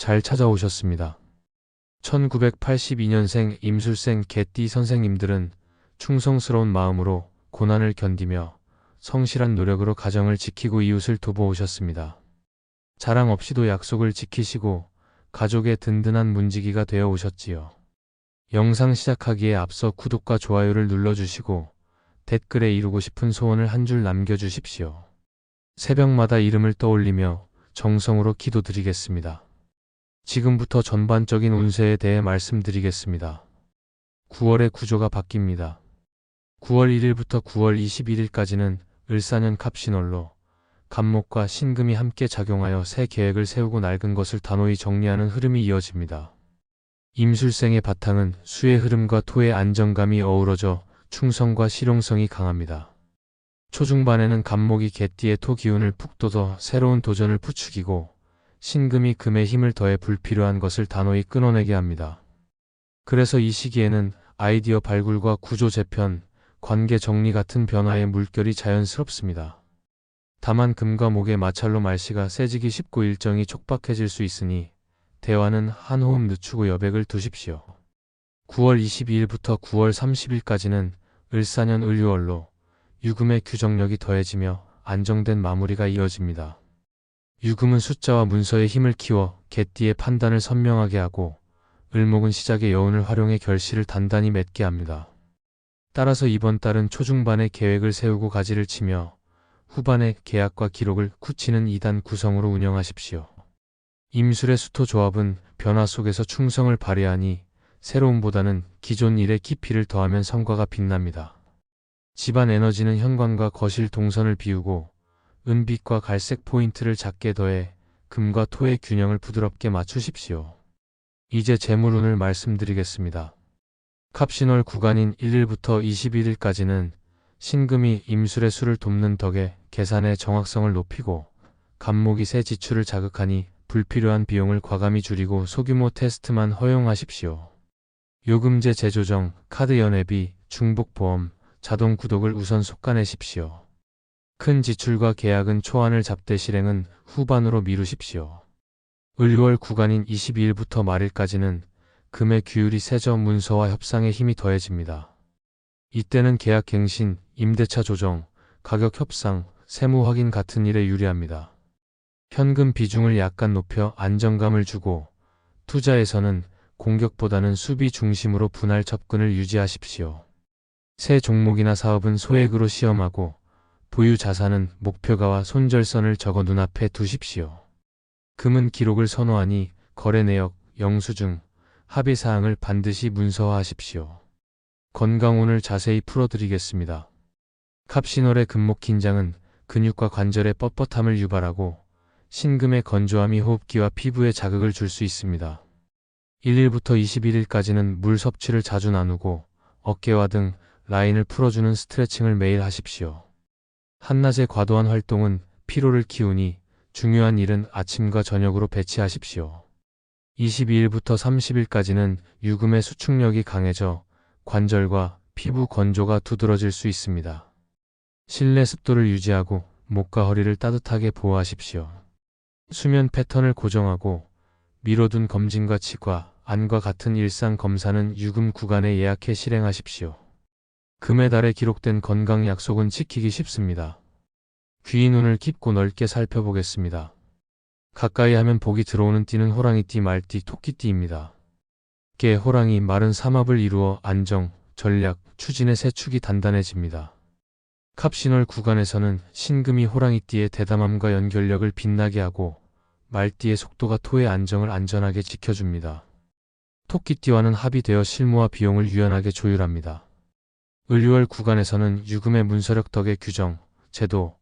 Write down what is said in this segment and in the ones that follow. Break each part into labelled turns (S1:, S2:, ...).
S1: 잘 찾아오셨습니다. 1982년생 임술생 개띠 선생님들은 충성스러운 마음으로 고난을 견디며 성실한 노력으로 가정을 지키고 이웃을 도보오셨습니다. 자랑 없이도 약속을 지키시고 가족의 든든한 문지기가 되어 오셨지요. 영상 시작하기에 앞서 구독과 좋아요를 눌러주시고 댓글에 이루고 싶은 소원을 한 줄 남겨주십시오. 새벽마다 이름을 떠올리며 정성으로 기도드리겠습니다. 지금부터 전반적인 운세에 대해 말씀드리겠습니다. 9월의 구조가 바뀝니다. 9월 1일부터 9월 21일까지는 을사년 갑신월로 간목과 신금이 함께 작용하여 새 계획을 세우고 낡은 것을 단호히 정리하는 흐름이 이어집니다. 임술생의 바탕은 수의 흐름과 토의 안정감이 어우러져 충성과 실용성이 강합니다. 초중반에는 간목이 개띠의 토 기운을 푹 돋아 새로운 도전을 부추기고 신금이 금의 힘을 더해 불필요한 것을 단호히 끊어내게 합니다. 그래서 이 시기에는 아이디어 발굴과 구조 재편, 관계 정리 같은 변화의 물결이 자연스럽습니다. 다만 금과 목의 마찰로 말씨가 세지기 쉽고 일정이 촉박해질 수 있으니 대화는 한 호흡 늦추고 여백을 두십시오. 9월 22일부터 9월 30일까지는 을사년 을유월로 유금의 규정력이 더해지며 안정된 마무리가 이어집니다. 유금은 숫자와 문서의 힘을 키워 개띠의 판단을 선명하게 하고 을목은 시작의 여운을 활용해 결실을 단단히 맺게 합니다. 따라서 이번 달은 초중반에 계획을 세우고 가지를 치며 후반에 계약과 기록을 굳히는 2단 구성으로 운영하십시오. 임술의 수토 조합은 변화 속에서 충성을 발휘하니 새로움보다는 기존 일에 깊이를 더하면 성과가 빛납니다. 집안 에너지는 현관과 거실 동선을 비우고 은빛과 갈색 포인트를 작게 더해 금과 토의 균형을 부드럽게 맞추십시오. 이제 재물운을 말씀드리겠습니다. 갑신월 구간인 1일부터 21일까지는 신금이 임술의 수를 돕는 덕에 계산의 정확성을 높이고 간목이 새 지출을 자극하니 불필요한 비용을 과감히 줄이고 소규모 테스트만 허용하십시오. 요금제 재조정, 카드 연회비, 중복보험, 자동 구독을 우선 속가내십시오. 큰 지출과 계약은 초안을 잡되 실행은 후반으로 미루십시오. 을월 구간인 22일부터 말일까지는 금의 규율이 세저 문서와 협상에 힘이 더해집니다. 이때는 계약 갱신, 임대차 조정, 가격 협상, 세무 확인 같은 일에 유리합니다. 현금 비중을 약간 높여 안정감을 주고 투자에서는 공격보다는 수비 중심으로 분할 접근을 유지하십시오. 새 종목이나 사업은 소액으로 시험하고 보유 자산은 목표가와 손절선을 적어 눈앞에 두십시오. 금은 기록을 선호하니 거래 내역, 영수증, 합의 사항을 반드시 문서화하십시오. 건강운을 자세히 풀어드리겠습니다. 갑신월의 금목 긴장은 근육과 관절의 뻣뻣함을 유발하고 신금의 건조함이 호흡기와 피부에 자극을 줄 수 있습니다. 1일부터 21일까지는 물 섭취를 자주 나누고 어깨와 등 라인을 풀어주는 스트레칭을 매일 하십시오. 한낮의 과도한 활동은 피로를 키우니 중요한 일은 아침과 저녁으로 배치하십시오. 22일부터 30일까지는 유금의 수축력이 강해져 관절과 피부 건조가 두드러질 수 있습니다. 실내 습도를 유지하고 목과 허리를 따뜻하게 보호하십시오. 수면 패턴을 고정하고 미뤄둔 검진과 치과, 안과 같은 일상 검사는 유금 구간에 예약해 실행하십시오. 금의 달에 기록된 건강 약속은 지키기 쉽습니다. 귀 눈을 깊고 넓게 살펴보겠습니다. 가까이 하면 복이 들어오는 띠는 호랑이띠, 말띠, 토끼띠입니다. 개, 호랑이, 말은 삼합을 이루어 안정, 전략, 추진의 세 축이 단단해집니다. 갑신월 구간에서는 신금이 호랑이띠의 대담함과 연결력을 빛나게 하고 말띠의 속도가 토의 안정을 안전하게 지켜줍니다. 토끼띠와는 합의되어 실무와 비용을 유연하게 조율합니다. 을유월 구간에서는 유금의 문서력 덕의 규정, 제도,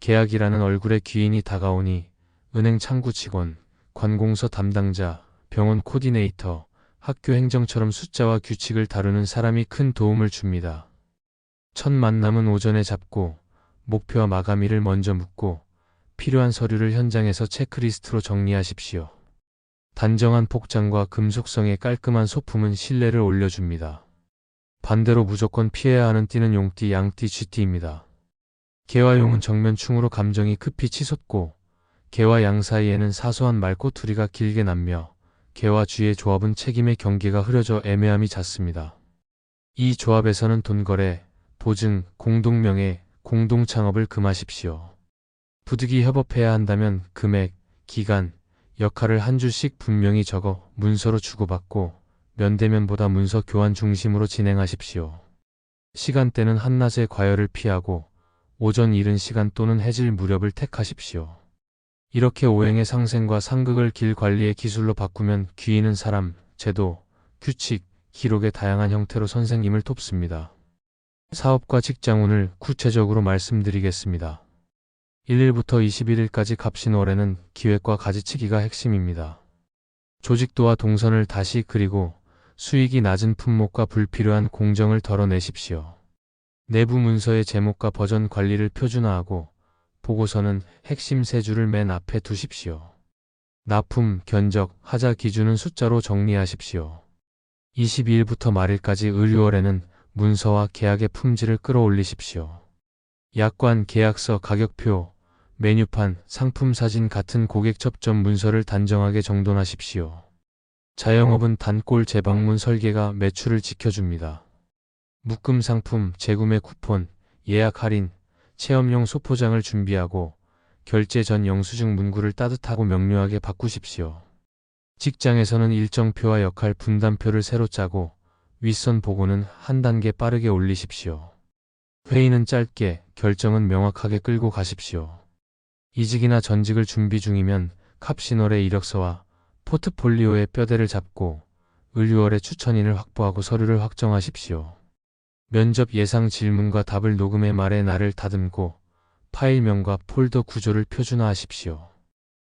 S1: 계약이라는 얼굴의 귀인이 다가오니 은행 창구 직원, 관공서 담당자, 병원 코디네이터, 학교 행정처럼 숫자와 규칙을 다루는 사람이 큰 도움을 줍니다. 첫 만남은 오전에 잡고 목표와 마감일을 먼저 묻고 필요한 서류를 현장에서 체크리스트로 정리하십시오. 단정한 복장과 금속성의 깔끔한 소품은 신뢰를 올려줍니다. 반대로 무조건 피해야 하는 띠는 용띠, 양띠, 쥐띠입니다. 개와 용은 정면충으로 감정이 급히 치솟고 개와 양 사이에는 사소한 말꼬투리가 길게 남며 개와 쥐의 조합은 책임의 경계가 흐려져 애매함이 잦습니다. 이 조합에서는 돈거래, 보증, 공동명예, 공동창업을 금하십시오. 부득이 협업해야 한다면 금액, 기간, 역할을 한 줄씩 분명히 적어 문서로 주고받고 면대면보다 문서 교환 중심으로 진행하십시오. 시간대는 한낮의 과열을 피하고 오전 이른 시간 또는 해질 무렵을 택하십시오. 이렇게 오행의 상생과 상극을 길 관리의 기술로 바꾸면 귀인은 사람, 제도, 규칙, 기록의 다양한 형태로 선생님을 돕습니다. 사업과 직장운을 구체적으로 말씀드리겠습니다. 1일부터 21일까지 갑신월에는 기획과 가지치기가 핵심입니다. 조직도와 동선을 다시 그리고 수익이 낮은 품목과 불필요한 공정을 덜어내십시오. 내부 문서의 제목과 버전 관리를 표준화하고 보고서는 핵심 세 줄을 맨 앞에 두십시오. 납품, 견적, 하자 기준은 숫자로 정리하십시오. 22일부터 말일까지 의류월에는 문서와 계약의 품질을 끌어올리십시오. 약관, 계약서, 가격표, 메뉴판, 상품 사진 같은 고객 접점 문서를 단정하게 정돈하십시오. 자영업은 단골 재방문 설계가 매출을 지켜줍니다. 묶음 상품, 재구매 쿠폰, 예약 할인, 체험용 소포장을 준비하고 결제 전 영수증 문구를 따뜻하고 명료하게 바꾸십시오. 직장에서는 일정표와 역할 분담표를 새로 짜고 윗선 보고는 한 단계 빠르게 올리십시오. 회의는 짧게, 결정은 명확하게 끌고 가십시오. 이직이나 전직을 준비 중이면 캅시널의 이력서와 포트폴리오의 뼈대를 잡고 을유월의 추천인을 확보하고 서류를 확정하십시오. 면접 예상 질문과 답을 녹음해 말의 날을 다듬고 파일명과 폴더 구조를 표준화하십시오.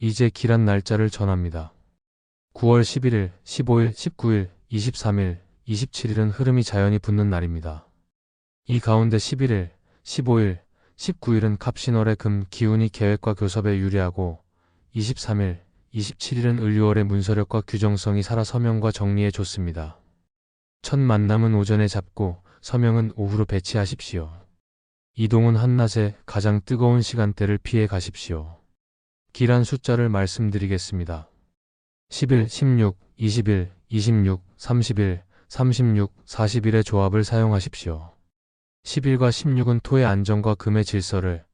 S1: 이제 기란 날짜를 전합니다. 9월 11일, 15일, 19일, 23일, 27일은 흐름이 자연히 붙는 날입니다. 이 가운데 11일, 15일, 19일은 갑신월의 금 기운이 계획과 교섭에 유리하고 23일, 27일은 을유월의 문서력과 규정성이 살아 서명과 정리에 좋습니다. 첫 만남은 오전에 잡고 서명은 오후로 배치하십시오. 이동은 한낮에 가장 뜨거운 시간대를 피해 가십시오. 길한 숫자를 말씀드리겠습니다. 11, 16, 21, 26, 31, 36, 40일의 조합을 사용하십시오. 10일과 16은 토의 안정과 금의 질서를,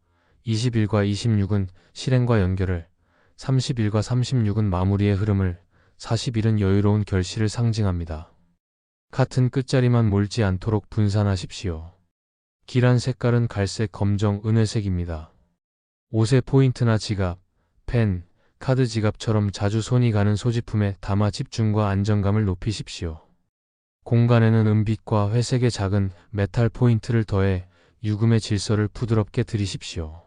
S1: 20일과 26은 실행과 연결을, 30일과 36은 마무리의 흐름을, 40일은 여유로운 결실을 상징합니다. 같은 끝자리만 몰지 않도록 분산하십시오. 길한 색깔은 갈색, 검정, 은회색입니다. 옷의 포인트나 지갑, 펜, 카드 지갑처럼 자주 손이 가는 소지품에 담아 집중과 안정감을 높이십시오. 공간에는 은빛과 회색의 작은 메탈 포인트를 더해 유금의 질서를 부드럽게 들이십시오.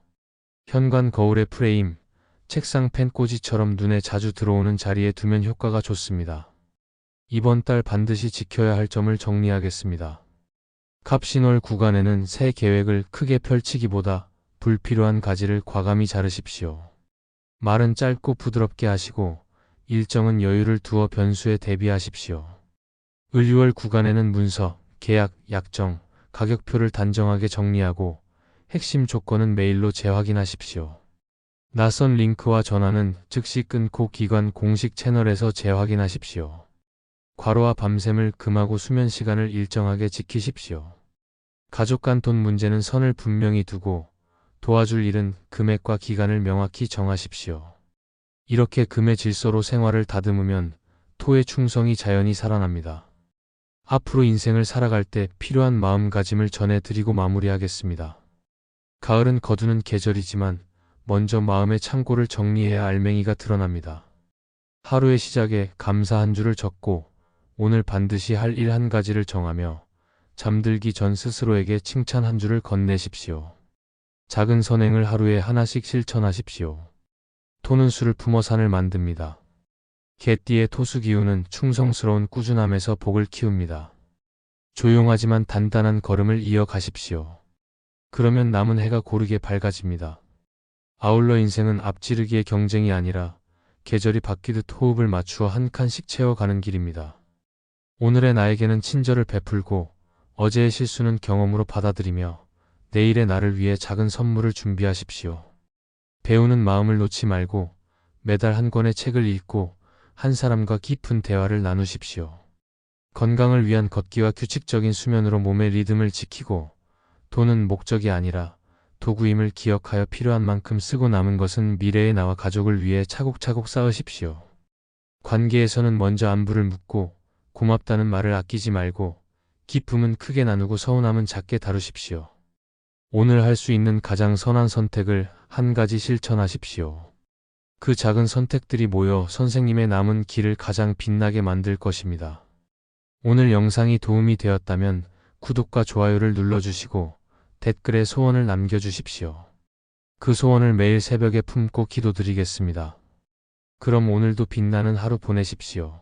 S1: 현관 거울의 프레임, 책상 펜 꽂이처럼 눈에 자주 들어오는 자리에 두면 효과가 좋습니다. 이번 달 반드시 지켜야 할 점을 정리하겠습니다. 갑신월 구간에는 새 계획을 크게 펼치기보다 불필요한 가지를 과감히 자르십시오. 말은 짧고 부드럽게 하시고 일정은 여유를 두어 변수에 대비하십시오. 을유월 구간에는 문서, 계약, 약정, 가격표를 단정하게 정리하고 핵심 조건은 메일로 재확인하십시오. 낯선 링크와 전화는 즉시 끊고 기관 공식 채널에서 재확인하십시오. 과로와 밤샘을 금하고 수면 시간을 일정하게 지키십시오. 가족 간 돈 문제는 선을 분명히 두고 도와줄 일은 금액과 기간을 명확히 정하십시오. 이렇게 금의 질서로 생활을 다듬으면 토의 충성이 자연히 살아납니다. 앞으로 인생을 살아갈 때 필요한 마음가짐을 전해드리고 마무리하겠습니다. 가을은 거두는 계절이지만 먼저 마음의 창고를 정리해야 알맹이가 드러납니다. 하루의 시작에 감사 한 줄을 적고 오늘 반드시 할 일 한 가지를 정하며 잠들기 전 스스로에게 칭찬 한 줄을 건네십시오. 작은 선행을 하루에 하나씩 실천하십시오. 토는 수를 품어 산을 만듭니다. 개띠의 토수 기운은 충성스러운 꾸준함에서 복을 키웁니다. 조용하지만 단단한 걸음을 이어가십시오. 그러면 남은 해가 고르게 밝아집니다. 아울러 인생은 앞지르기의 경쟁이 아니라 계절이 바뀌듯 호흡을 맞추어 한 칸씩 채워가는 길입니다. 오늘의 나에게는 친절을 베풀고 어제의 실수는 경험으로 받아들이며 내일의 나를 위해 작은 선물을 준비하십시오. 배우는 마음을 놓지 말고 매달 한 권의 책을 읽고 한 사람과 깊은 대화를 나누십시오. 건강을 위한 걷기와 규칙적인 수면으로 몸의 리듬을 지키고 돈은 목적이 아니라 도구임을 기억하여 필요한 만큼 쓰고 남은 것은 미래의 나와 가족을 위해 차곡차곡 쌓으십시오. 관계에서는 먼저 안부를 묻고 고맙다는 말을 아끼지 말고 기쁨은 크게 나누고 서운함은 작게 다루십시오. 오늘 할 수 있는 가장 선한 선택을 한 가지 실천하십시오. 그 작은 선택들이 모여 선생님의 남은 길을 가장 빛나게 만들 것입니다. 오늘 영상이 도움이 되었다면 구독과 좋아요를 눌러주시고 댓글에 소원을 남겨주십시오. 그 소원을 매일 새벽에 품고 기도드리겠습니다. 그럼 오늘도 빛나는 하루 보내십시오.